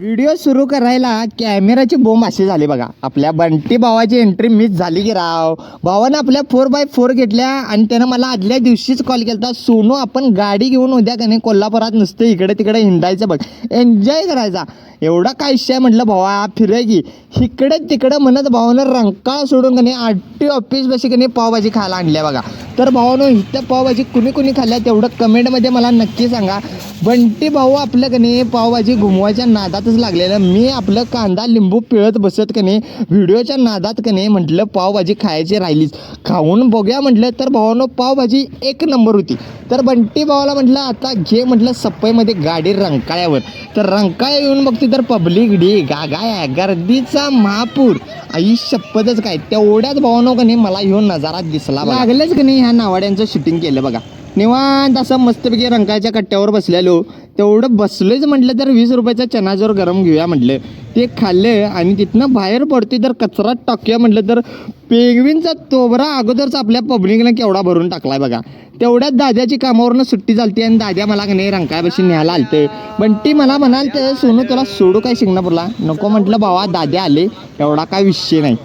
Video सुरू करायला कॅमेराची बोंब अशी झाली बघा. आपल्या बंटी भावाची एंट्री मिस झाली की राव. भावानं आपल्या फोर बाय फोर घेतल्या आणि त्यानं मला आदल्या दिवशीच कॉल केला सोनू आपण गाडी घेऊन उद्या का नाही कोल्हापुरात नुसतं इकडे तिकडे हिंडायचं बघ. एन्जॉय करायचा. एवढा काय विषय म्हटलं भावा फिराय की. इकडे तिकडं म्हणत भावानं रंकाळ सोडून कने नाही ऑफिस बशी कने पावभाजी खायला आणल्या बघा. तर भावानं इथं पावभाजी कुणी कुणी खाल्ल्या तेवढं कमेंटमध्ये मला नक्की सांगा. बंटी भाऊ आपलं का नाही पावभाजी घुमवायच्या नादातच लागलेलं. मी आपलं कांदा लिंबू पिळत बसत का व्हिडिओच्या नादात कने म्हटलं पावभाजी खायची राहिलीच. खाऊन बघूया म्हटलं तर भावानं पावभाजी एक नंबर होती. तर बंटी भावाला म्हटलं आता घे म्हटलं सप्पईमध्ये गाडी रंकाळ्यावर. तर रंकाळ्या येऊन बघते तर पब्लिक डी गागाय गर्दीचा महापूर. आई शपथच काय? तेवढ्याच भावानं का नाही? मला ह्यो नजारा दिसला लागलेच की नाही ह्या नावाड्यांचं शूटिंग केलं बघा. निवांत असं मस्तपैकी रंकाच्या कट्ट्यावर बसलेलो. तेवढं बसलोच म्हटलं तर वीस रुपयाचा चनाजोर गरम घेऊया म्हटलं. ते खाल्ले आणि तिथनं बाहेर पडते तर कचरा टाकूया म्हटलं तर पेगविनचा तोबरा अगोदरच आपल्या पब्लिकनं केवढा भरून टाकलाय बघा. तेवढ्या दाद्याची कामावरनं सुट्टी झालती आणि दाद्या मला नाही रंकायपाशी न्यायला आलते. पण ती मला म्हणाल तर सोनू तुला सोडू काय शिंगणापूरला? नको म्हटलं भावा दाद्या आले. एवढा काय विषय नाही.